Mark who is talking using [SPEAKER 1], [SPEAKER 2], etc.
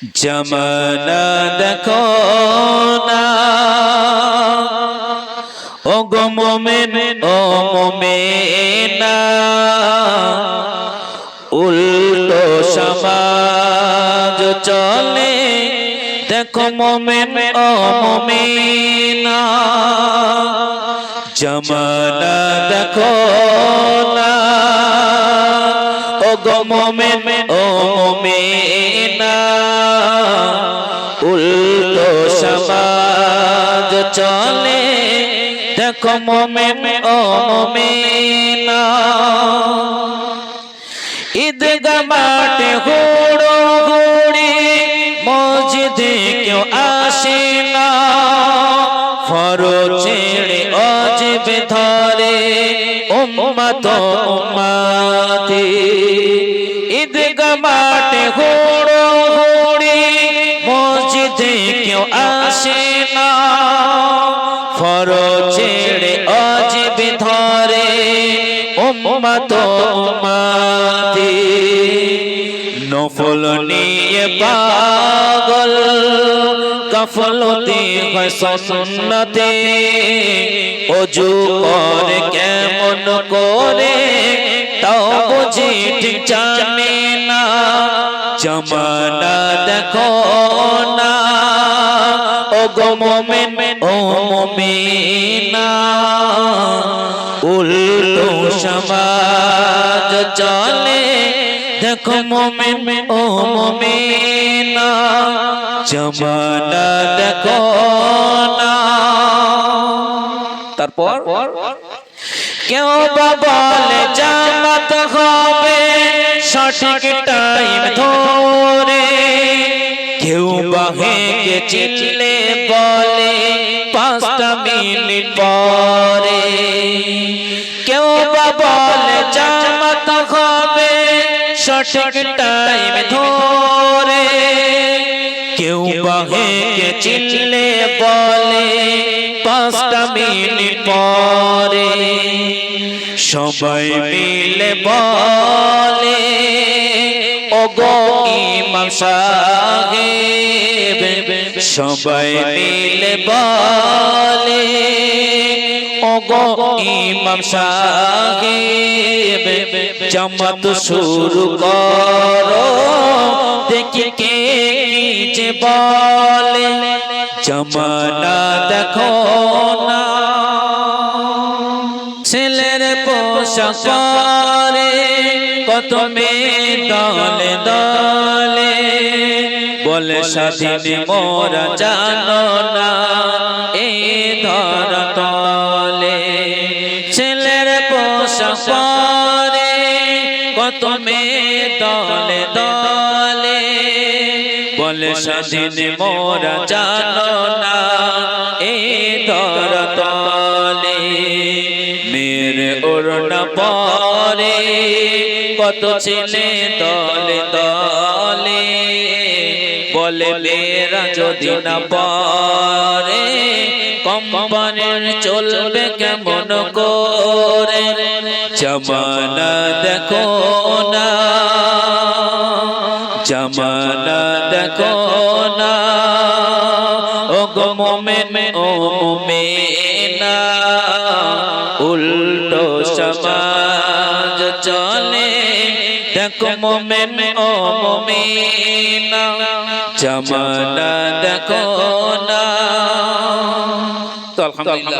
[SPEAKER 1] জমানা দেখো না ও গো মোমেন ও মোমেনা উল্টো সমাজ চলে দেখো মোমেন ও মোমেনা জমানা দেখো ও গো মোমেন, ও মোমেনা, উল্টো সমাজ চলে। দেখো মোমেন, ও মোমেনা, ঈদ মাঠে হুড়ো হুড়ি মসজিদে কেউ আসে না। ফরো ছেড়ে অজবে ধরে উম্মত, উম্মাতি। ঈদ মাঠে হুড়ো হুড়ি, মসজিদে কেউ আসে না। ফরো ছেড়ে অজবে ধরে উম্মাতি। নফল নিয়ে পাগল। কফলতে হয় সুন্নতে। অজু করে কেমন করে, তাও বুঝি ঠিক জানে না। জমানা দেখো না। ও গো মোমেন, ও মোমেনা। উল্টো সমাজ চলে দেখো মোমেন, ও মোমেনা, জমানা দেখো না। তারপর? কেউ বা বলে জামাত হবে, সঠিক টাইম ধরে। কেউ বা হেঁকে চিল্লে বলে, পাঁচটা মিনিট পরে। কেউ বা বলে জামাত হবে সঠিক টাইম ধরে। কেউ বা হেঁকে চিল্লে বলে পাঁচটা মিনিট পরে। সবাই মিলে বলে ও গো ইমাম সাহেব সবাই মিলে বলে ও গো ইমাম সাহেব জামাত শুরু করো। দেখি কে যে বলে জমানা দেখো না। ছেলের পোশাক কত মেয়ে দলে দলে বলে, স্বাধীন মোরা জানো না। এ পরে কত মেয়ে দলে দলে বলে স্বাধীন মোরা জানো না এ ধর তলে। মেরে ওড়না পরে কত ছেলে দলে দলে বলে মেয়েরা যদি না পরে কোম্পানির চলবে কেমন করে? জমানা দেখো না। জমানা দেখো না। ও গো মোমেন, ও উল্টো সমাজ চলে। দেখো মোমেন, ও মোমেনা। জমানা দেখো না। الحمد لله.